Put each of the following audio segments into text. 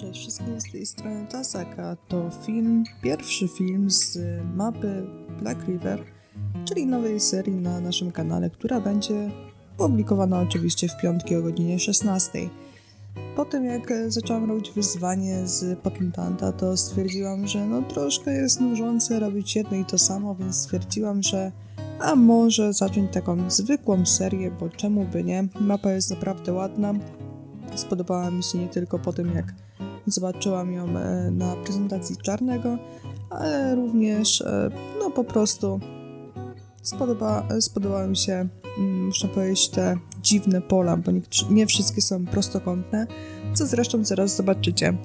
Cześć wszystkim z tej strony Tasaka. To film, pierwszy film z mapy Black River, czyli nowej serii na naszym kanale, która będzie publikowana oczywiście w piątki o godzinie 16. Po tym jak zaczęłam robić wyzwanie z patentanta, to stwierdziłam, że no troszkę jest nużące robić jedno i to samo, więc stwierdziłam, że a może zacząć taką zwykłą serię, bo czemu by nie? Mapa jest naprawdę ładna. Spodobała mi się nie tylko po tym, jak zobaczyłam ją e, na prezentacji Czarnego, ale również e, no po prostu spodoba, spodobały mi się, mm, muszę powiedzieć, te dziwne pola, bo nie, nie wszystkie są prostokątne, co zresztą zaraz zobaczycie.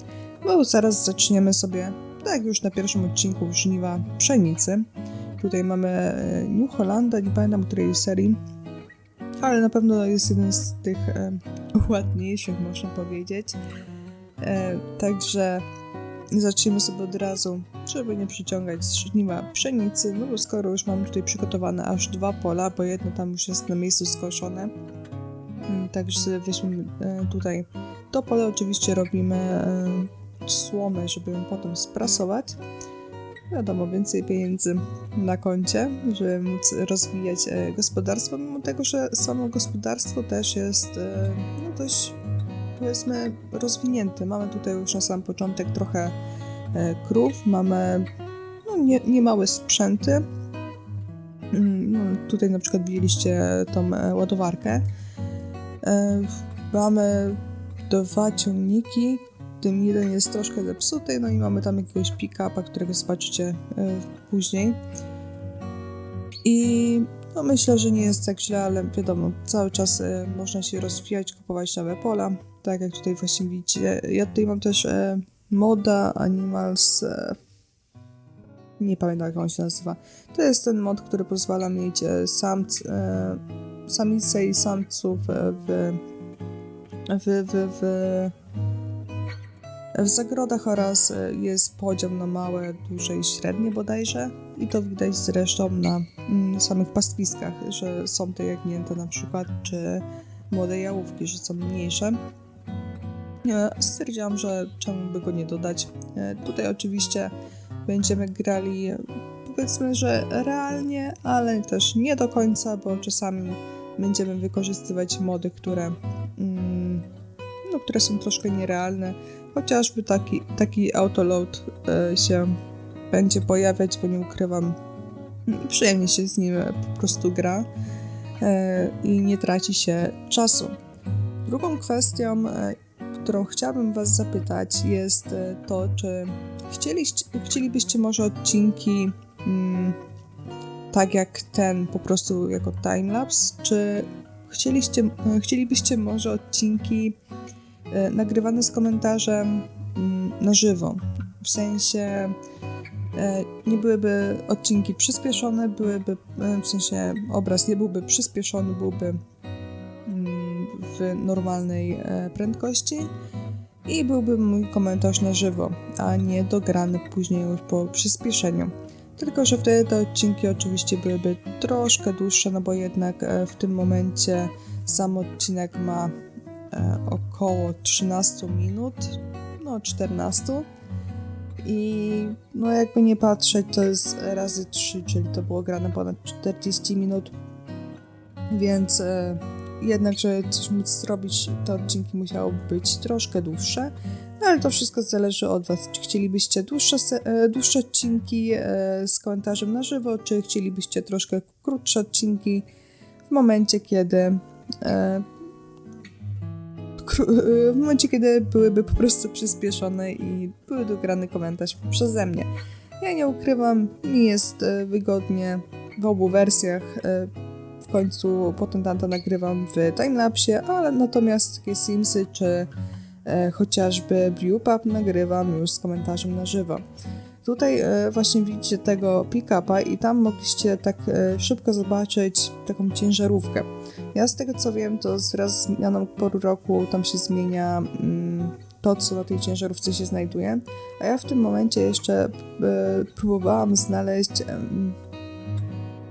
Bo zaraz zaczniemy sobie, tak już na pierwszym odcinku, żniwa pszenicy. Tutaj mamy e, New Hollanda, nie pamiętam której serii, ale na pewno jest jeden z tych ładniejszych, można powiedzieć. E, także zacznijmy sobie od razu, żeby nie przyciągać żniwa pszenicy, no bo skoro już mamy tutaj przygotowane aż dwa pola, bo jedno tam już jest na miejscu skoszone, mm, także weźmiemy e, tutaj to pole, oczywiście robimy e, słomę, żeby ją potem sprasować. Wiadomo, więcej pieniędzy na koncie, żeby móc rozwijać gospodarstwo, mimo tego, że samo gospodarstwo też jest no, dość powiedzmy rozwinięty. Mamy tutaj już na sam początek trochę e, krów, mamy no, nie, niemałe sprzęty. Mm, No, tutaj na przykład widzieliście tą e, ładowarkę. E, Mamy dwa ciągniki, tym jeden jest troszkę zepsuty, no i mamy tam jakiegoś pick-upa, którego zobaczycie później. I no myślę, że nie jest tak źle, ale wiadomo, cały czas można się rozwijać, kupować nowe pola. Tak jak tutaj właśnie widzicie. Ja tutaj mam też e, Moda Animals. E, nie pamiętam jak on się nazywa. To jest ten mod, który pozwala mieć e, samc, e, samice i samców e, w, w, w, w, w zagrodach oraz e, jest podział na małe, duże i średnie bodajże. I to widać zresztą na mm, samych pastwiskach, że są te jagnięte na przykład, czy młode jałówki, że są mniejsze. E, Stwierdziłam, że czemu by go nie dodać. E, Tutaj oczywiście będziemy grali powiedzmy, że realnie, ale też nie do końca, bo czasami będziemy wykorzystywać mody, które, mm, no, które są troszkę nierealne. Chociażby taki, taki autoload e, się będzie pojawiać, bo nie ukrywam, mm, przyjemnie się z nim po prostu gra e, i nie traci się czasu. Drugą kwestią, e, którą chciałabym Was zapytać, jest e, to, czy chcieliście, chcielibyście może odcinki mm, tak jak ten, po prostu jako timelapse, czy chcieliście, e, chcielibyście może odcinki e, nagrywane z komentarzem mm, na żywo? W sensie nie byłyby odcinki przyspieszone, byłyby, w sensie obraz nie byłby przyspieszony, byłby w normalnej e, prędkości i byłby mój komentarz na żywo, a nie dograny później już po przyspieszeniu. Tylko, że wtedy te odcinki oczywiście byłyby troszkę dłuższe, no bo jednak e, w tym momencie sam odcinek ma e, około 13 minut, no 14. I no jakby nie patrzeć, to jest razy 3, czyli to było grane ponad 40 minut. Więc jednak, żeby coś móc zrobić, te odcinki musiały być troszkę dłuższe. No ale to wszystko zależy od Was. Czy chcielibyście dłuższe, e, dłuższe odcinki e, z komentarzem na żywo, czy chcielibyście troszkę krótsze odcinki w momencie, kiedy e, w momencie, kiedy byłyby po prostu przyspieszone i były dograny komentarz przeze mnie. Ja nie ukrywam, mi jest wygodnie w obu wersjach. E, w końcu potentanta nagrywam w timelapsie, ale natomiast takie Simsy czy e, chociażby Brewpub nagrywam już z komentarzem na żywo. Tutaj e, właśnie widzicie tego pick-upa i tam mogliście tak e, szybko zobaczyć taką ciężarówkę. Ja z tego co wiem, to wraz z zmianą poru roku tam się zmienia mm, to, co na tej ciężarówce się znajduje, a ja w tym momencie jeszcze e, próbowałam znaleźć em,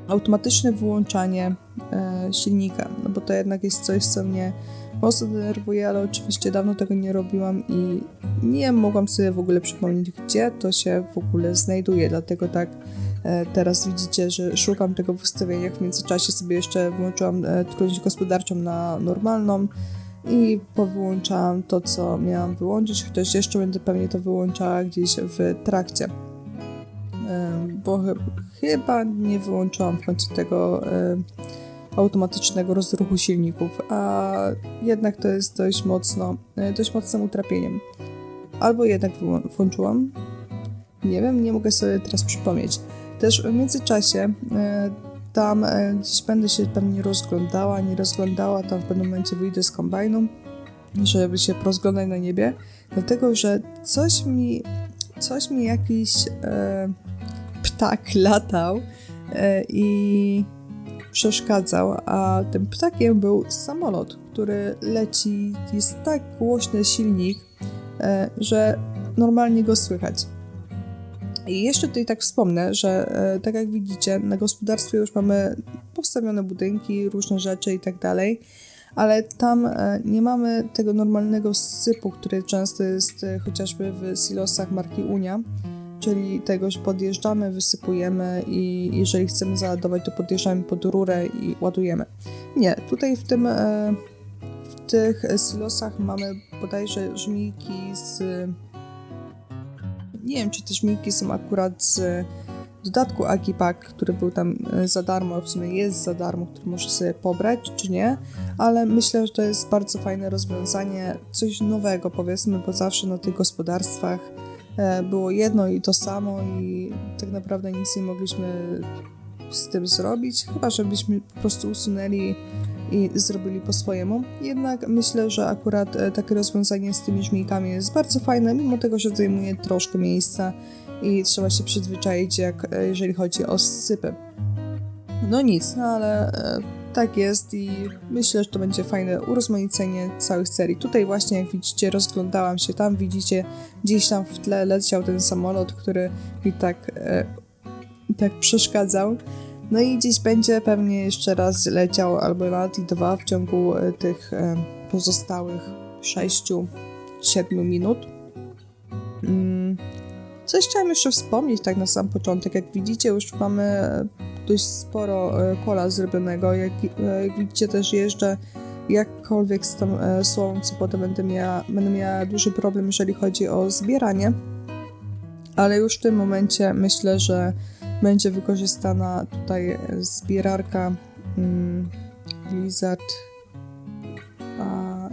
automatyczne wyłączanie e, silnika, no bo to jednak jest coś, co mnie mocno denerwuje, ale oczywiście dawno tego nie robiłam i nie mogłam sobie w ogóle przypomnieć, gdzie to się w ogóle znajduje, dlatego tak e, teraz widzicie, że szukam tego w ustawieniach. W międzyczasie sobie jeszcze włączyłam e, trudność gospodarczą na normalną i powyłączałam to, co miałam wyłączyć, chociaż jeszcze będę pewnie to wyłączała gdzieś w trakcie. Em, Bo chyba nie wyłączyłam w końcu tego em, automatycznego rozruchu silników, a jednak to jest dość mocno, e, dość mocnym utrapieniem. Albo jednak włączyłam. Nie wiem, nie mogę sobie teraz przypomnieć. Też w międzyczasie e, tam e, gdzieś będę się pewnie rozglądała, nie rozglądała, tam w pewnym momencie wyjdę z kombajnu, żeby się porozglądać na niebie, dlatego że coś mi, coś mi jakiś e, ptak latał e, i przeszkadzał, a tym ptakiem był samolot, który leci, jest tak głośny silnik, e, że normalnie go słychać. I jeszcze tutaj tak wspomnę, że e, tak jak widzicie, na gospodarstwie już mamy postawione budynki, różne rzeczy i tak dalej, ale tam nie mamy tego normalnego sypu, który często jest chociażby w silosach marki Unia, czyli tego, że podjeżdżamy, wysypujemy i jeżeli chcemy załadować, to podjeżdżamy pod rurę i ładujemy. Nie, tutaj w tym e, w tych silosach mamy bodajże żmijki z nie wiem, czy te żmijki są akurat z dodatku Agipak, który był tam e, za darmo, w sumie jest za darmo, który można sobie pobrać, czy nie, ale myślę, że to jest bardzo fajne rozwiązanie, coś nowego powiedzmy, bo zawsze na tych gospodarstwach było jedno i to samo i tak naprawdę nic nie mogliśmy z tym zrobić, chyba żebyśmy po prostu usunęli i zrobili po swojemu. Jednak myślę, że akurat e, takie rozwiązanie z tymi żmijkami jest bardzo fajne, mimo tego, że zajmuje troszkę miejsca i trzeba się przyzwyczaić, jak, e, jeżeli chodzi o sypy. No nic, no ale e, tak jest i myślę, że to będzie fajne urozmaicenie całych serii. Tutaj właśnie, jak widzicie, rozglądałam się tam, widzicie, gdzieś tam w tle leciał ten samolot, który mi tak, e, tak przeszkadzał. No i gdzieś będzie pewnie jeszcze raz leciał, albo nawet i dwa w ciągu e, tych e, pozostałych 6-7 minut. Mm. Coś chciałam jeszcze wspomnieć tak na sam początek. Jak widzicie, już mamy e, dość sporo e, pola zrobionego. Jak, e, jak widzicie, też jeżdżę jakkolwiek z tą e, słową, potem będę miała, będę miała duży problem, jeżeli chodzi o zbieranie. Ale już w tym momencie myślę, że będzie wykorzystana tutaj zbierarka mm, Blizzard.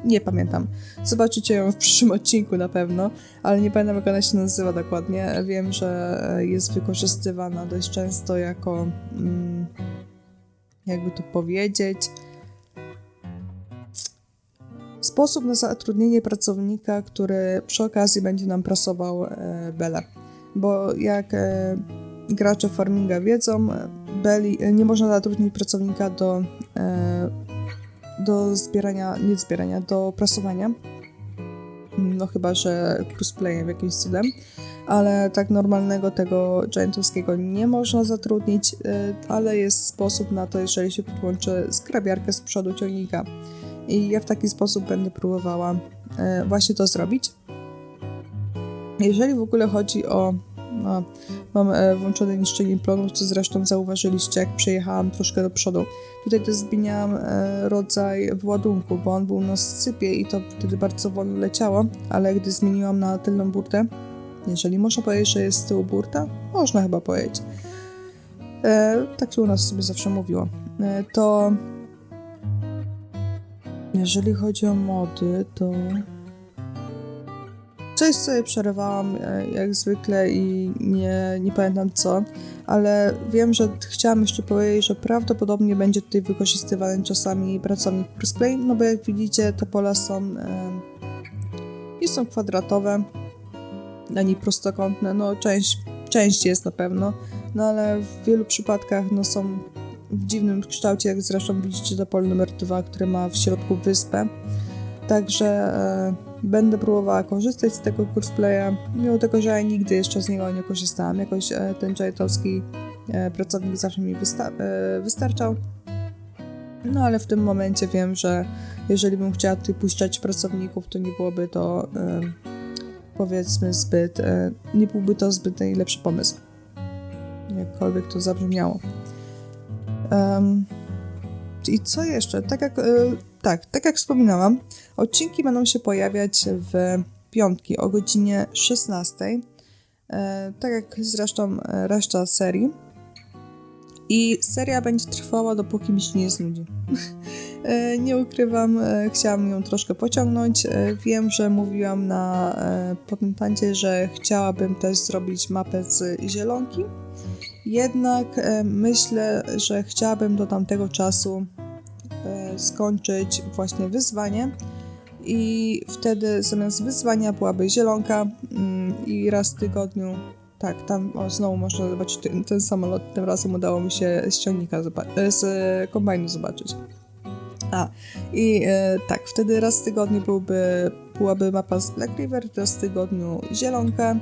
Nie pamiętam. Zobaczycie ją w przyszłym odcinku na pewno, ale nie pamiętam jak ona się nazywa dokładnie. Wiem, że jest wykorzystywana dość często jako mm, jakby to powiedzieć sposób na zatrudnienie pracownika, który przy okazji będzie nam prasował e, belę. Bo jak e, gracze farminga wiedzą, beli, nie można zatrudnić pracownika do, e, do zbierania, nie zbierania, do prasowania. No chyba, że crossplayem jakimś cudem. Ale tak normalnego tego giantowskiego nie można zatrudnić, e, ale jest sposób na to, jeżeli się podłączy zgrabiarkę z przodu ciągnika. I ja w taki sposób będę próbowała e, właśnie to zrobić. Jeżeli w ogóle chodzi o no, mam e, włączone niszczenie plonów, co zresztą zauważyliście, jak przejechałam troszkę do przodu. Tutaj też zmieniałam e, rodzaj władunku, bo on był na sypie i to wtedy bardzo wolno leciało, ale gdy zmieniłam na tylną burtę, jeżeli można powiedzieć, że jest z tyłu burta, można chyba powiedzieć. E, tak się u nas sobie zawsze mówiło. E, to jeżeli chodzi o mody, to Coś sobie przerywałam e, jak zwykle i nie, nie pamiętam co, ale wiem, że chciałam jeszcze powiedzieć, że prawdopodobnie będzie tutaj wykorzystywany czasami pracownik crossplay, no bo jak widzicie te pola są nie są kwadratowe ani prostokątne, no część, część jest na pewno, no ale w wielu przypadkach no są w dziwnym kształcie, jak zresztą widzicie to pole numer 2, które ma w środku wyspę. Także e, będę próbowała korzystać z tego kursplaya, mimo tego, że ja nigdy jeszcze z niego nie korzystałam. Jakoś e, ten giantowski e, pracownik zawsze mi wysta- wystarczał. No ale w tym momencie wiem, że jeżeli bym chciała tutaj puszczać pracowników, to nie byłoby to powiedzmy zbyt, nie byłby to zbyt najlepszy pomysł. Jakkolwiek to zabrzmiało. Em, I co jeszcze? Tak jak, tak, tak jak wspominałam, odcinki będą się pojawiać w piątki o godzinie 16. E, tak jak zresztą reszta serii. I seria będzie trwała, dopóki mi się nie znudzi. E, nie ukrywam, e, chciałam ją troszkę pociągnąć. Wiem, że mówiłam na e, potentancie, że chciałabym też zrobić mapę z zielonki. Jednak myślę, że chciałabym do tamtego czasu skończyć właśnie wyzwanie. I wtedy zamiast wyzwania byłaby zielonka mm, i raz w tygodniu tak, tam o, znowu można zobaczyć ten, ten samolot. Tym razem udało mi się z ciągnika, e, z e, kombajnu zobaczyć. A, i e, tak, wtedy raz w tygodniu byłby, byłaby mapa z Black River, raz w tygodniu zielonka.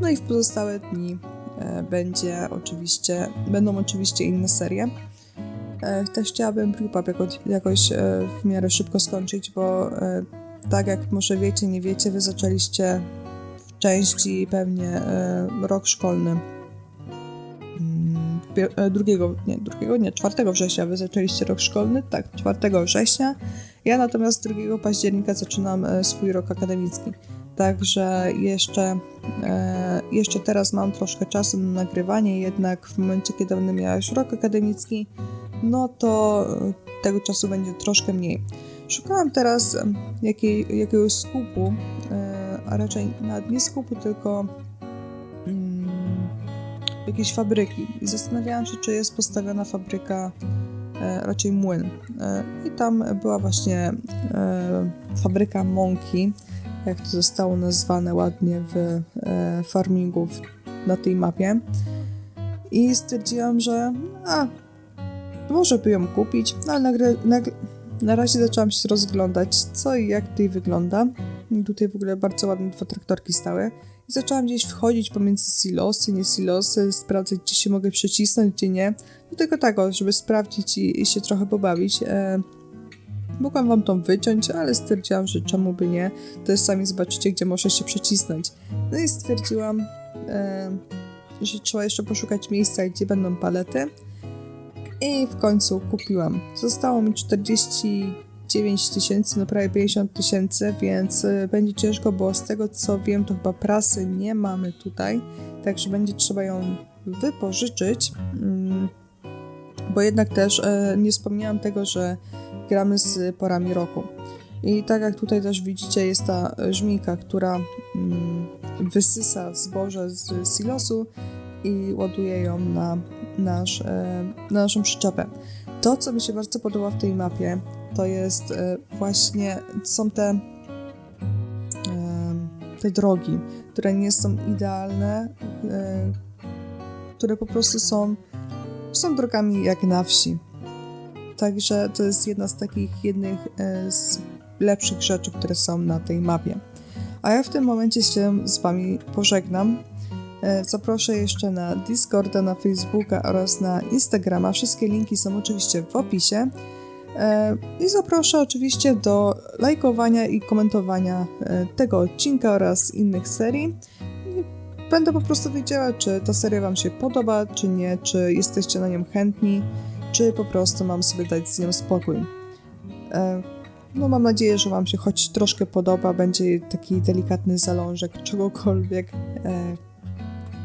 No i w pozostałe dni e, będzie oczywiście, będą oczywiście inne serie. E, też chciałabym Brewpub jako, jakoś e, w miarę szybko skończyć, bo e, tak jak może wiecie, nie wiecie, wy zaczęliście w części pewnie rok szkolny. Mm, Drugiego, nie, drugiego, nie, 4 września wy zaczęliście rok szkolny, tak, 4 września. Ja natomiast 2 października zaczynam swój rok akademicki. Także jeszcze, jeszcze teraz mam troszkę czasu na nagrywanie, jednak w momencie, kiedy będę miała już rok akademicki, no to e, tego czasu będzie troszkę mniej. Szukałam teraz jakiej, jakiegoś skupu, e, a raczej nawet nie skupu, tylko mm, jakiejś fabryki. I zastanawiałam się, czy jest postawiona fabryka, e, raczej młyn. I tam była właśnie fabryka mąki, jak to zostało nazwane ładnie w farmingu na tej mapie. I stwierdziłam, że a, może by ją kupić, no ale nagry, nagry, na razie zaczęłam się rozglądać, co i jak tutaj wygląda. Tutaj w ogóle bardzo ładne dwa traktorki stały. I zaczęłam gdzieś wchodzić pomiędzy silosy, nie silosy, sprawdzać, gdzie się mogę przecisnąć, gdzie nie. Do tego tak, żeby sprawdzić i, i się trochę pobawić. E, mogłam wam tą wyciąć, ale stwierdziłam, że czemu by nie. To sami zobaczycie, gdzie można się przecisnąć. No i stwierdziłam, e, że trzeba jeszcze poszukać miejsca, gdzie będą palety. I w końcu kupiłam. Zostało mi 49 tysięcy, no prawie 50 tysięcy, więc y, będzie ciężko, bo z tego co wiem, to chyba prasy nie mamy tutaj, także będzie trzeba ją wypożyczyć. Mm, bo jednak też e, nie wspomniałam tego, że gramy z porami roku. I tak jak tutaj też widzicie, jest ta żmijka, która mm, wysysa zboże z silosu i ładuje ją na, nasz, e, na naszą przyczepę. To, co mi się bardzo podoba w tej mapie, to jest e, właśnie, są te, em, te drogi, które nie są idealne, e, które po prostu są, są drogami jak na wsi. Także to jest jedna z takich jednych e, z lepszych rzeczy, które są na tej mapie. A ja w tym momencie się z Wami pożegnam. E, Zaproszę jeszcze na Discorda, na Facebooka oraz na Instagrama. Wszystkie linki są oczywiście w opisie. E, I zaproszę oczywiście do lajkowania i komentowania e, tego odcinka oraz innych serii. Będę po prostu wiedziała, czy ta seria Wam się podoba, czy nie, czy jesteście na nią chętni, czy po prostu mam sobie dać z nią spokój. No mam nadzieję, że Wam się choć troszkę podoba, będzie taki delikatny zalążek czegokolwiek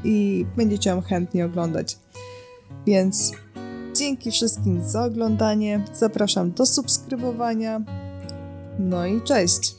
i będziecie ją chętnie oglądać. Więc dzięki wszystkim za oglądanie, zapraszam do subskrybowania. No i cześć!